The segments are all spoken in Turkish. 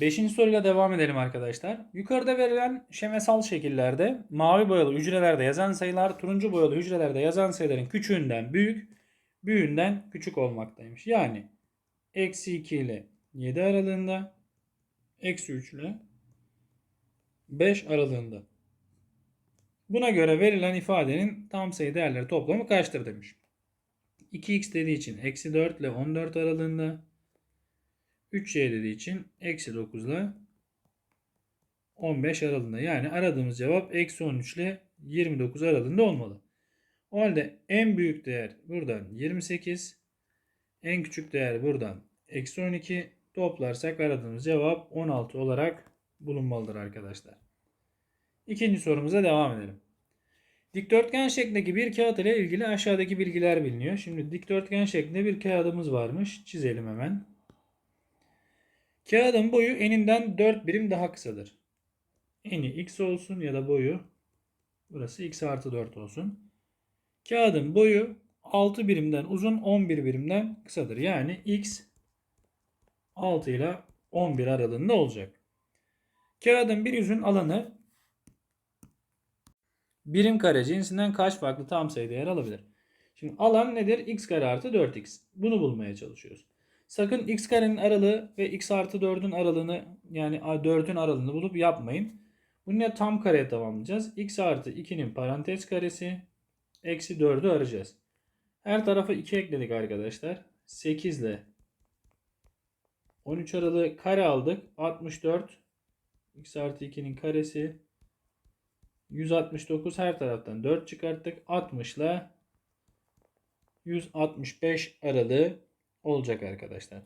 Beşinci soruyla devam edelim arkadaşlar. Yukarıda verilen şemesal şekillerde mavi boyalı hücrelerde yazan sayılar turuncu boyalı hücrelerde yazan sayıların küçüğünden büyük, büyüğünden küçük olmaktaymış. Yani eksi 2 ile 7 aralığında, eksi 3 ile 5 aralığında. Buna göre verilen ifadenin tam sayı değerleri toplamı kaçtır demiş. 2x dediği için eksi 4 ile 14 aralığında. 3y dediği için eksi 9 ile 15 aralığında. Yani aradığımız cevap eksi 13 ile 29 aralığında olmalı. O halde en büyük değer buradan 28. En küçük değer buradan eksi 12. Toplarsak aradığımız cevap 16 olarak bulunmalıdır arkadaşlar. İkinci sorumuza devam edelim. Dikdörtgen şeklindeki bir kağıt ile ilgili aşağıdaki bilgiler biliniyor. Şimdi dikdörtgen şeklinde bir kağıdımız varmış. Çizelim hemen. Kağıdın boyu eninden 4 birim daha kısadır. Eni x olsun ya da boyu burası x artı 4 olsun. Kağıdın boyu 6 birimden uzun 11 birimden kısadır. Yani x 6 ile 11 aralığında olacak. Kağıdın bir yüzün alanı birim kare cinsinden kaç farklı tam sayı değer alabilir? Şimdi alan nedir? x kare artı 4x. Bunu bulmaya çalışıyoruz. Sakın x karenin aralığı ve x artı 4'ün aralığını yani 4'ün aralığını bulup yapmayın. Bunu ne tam kareye tamamlayacağız. x artı 2'nin parantez karesi eksi 4'ü arayacağız. Her tarafa 2 ekledik arkadaşlar. 8 ile 13 aralığı kare aldık. 64 x artı 2'nin karesi 169 her taraftan 4 çıkarttık. 60 ile 165 aralığı olacak arkadaşlar.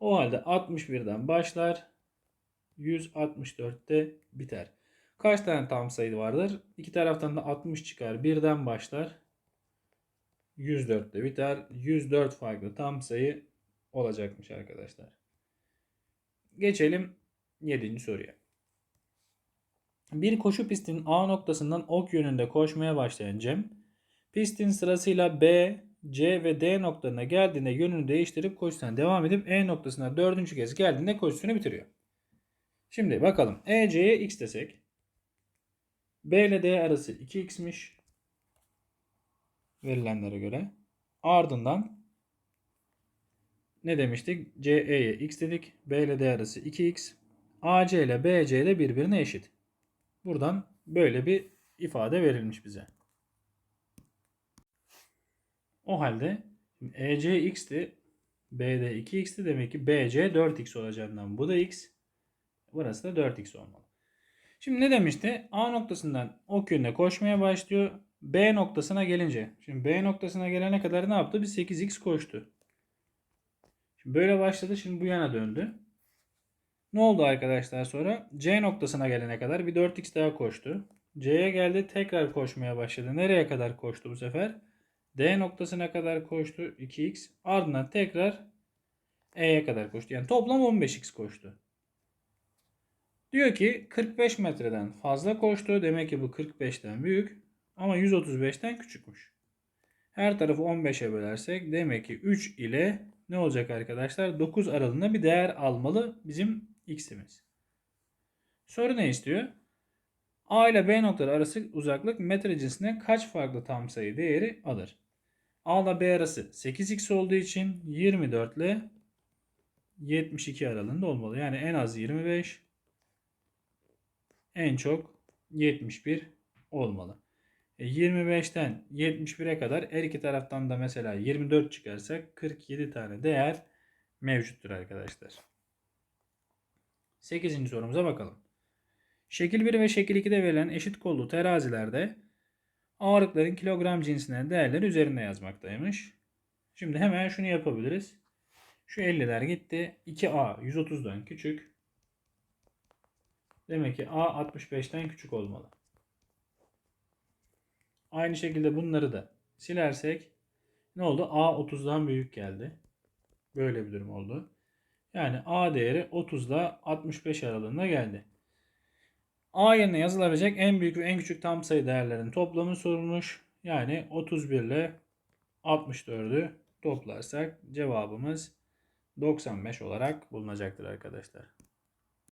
O halde 61'den başlar. 164'te biter. Kaç tane tam sayı vardır? İki taraftan da 60 çıkar. Birden başlar. 104'te biter. 104 farklı tam sayı olacakmış arkadaşlar. Geçelim 7. soruya. Bir koşu pistinin A noktasından ok yönünde koşmaya başlayan Cem, pistin sırasıyla B, C ve D noktalarına geldiğinde yönünü değiştirip koşusuna devam edip E noktasına dördüncü kez geldiğinde koşusunu bitiriyor. Şimdi bakalım. EC'ye x desek. B ile D arası 2x'miş. Verilenlere göre. Ardından ne demiştik? CE'ye x dedik. B ile D arası 2x. AC ile BC de birbirine eşit. Buradan böyle bir ifade verilmiş bize. O halde EC x'ti. BD 2x'ti. Demek ki BC 4x olacağından bu da x. Burası da 4x olmalı. Şimdi ne demişti? A noktasından ok yönüne koşmaya başlıyor. B noktasına gelince. Şimdi B noktasına gelene kadar ne yaptı? Bir 8x koştu. Şimdi böyle başladı. Şimdi bu yana döndü. Ne oldu arkadaşlar sonra? C noktasına gelene kadar bir 4x daha koştu. C'ye geldi tekrar koşmaya başladı. Nereye kadar koştu bu sefer? D noktasına kadar koştu 2x. Ardından tekrar E'ye kadar koştu. Yani toplam 15x koştu. Diyor ki 45 metreden fazla koştu. Demek ki bu 45'ten büyük. Ama 135'ten küçükmüş. Her tarafı 15'e bölersek demek ki 3 ile ne olacak arkadaşlar? 9 aralığında bir değer almalı bizim x'imiz. Soru ne istiyor? A ile B noktaları arası uzaklık metre cinsine kaç farklı tam sayı değeri alır? A ile B arası 8x olduğu için 24 ile 72 aralığında olmalı. Yani en az 25, en çok 71 olmalı. E 25'ten 71'e kadar her iki taraftan da mesela 24 çıkarsak 47 tane değer mevcuttur arkadaşlar. 8. sorumuza bakalım. Şekil 1 ve şekil 2'de verilen eşit kollu terazilerde ağırlıkların kilogram cinsine değerleri üzerinde yazmaktaymış. Şimdi hemen şunu yapabiliriz. Şu 50'ler gitti. 2A 130'dan küçük. Demek ki A 65'ten küçük olmalı. Aynı şekilde bunları da silersek ne oldu? A 30'dan büyük geldi. Böyle bir durum oldu. Yani A değeri 30 ile 65 aralığında geldi. A yerine yazılabilecek en büyük ve en küçük tam sayı değerlerinin toplamı sorulmuş. Yani 31 ile 64'ü toplarsak cevabımız 95 olarak bulunacaktır arkadaşlar.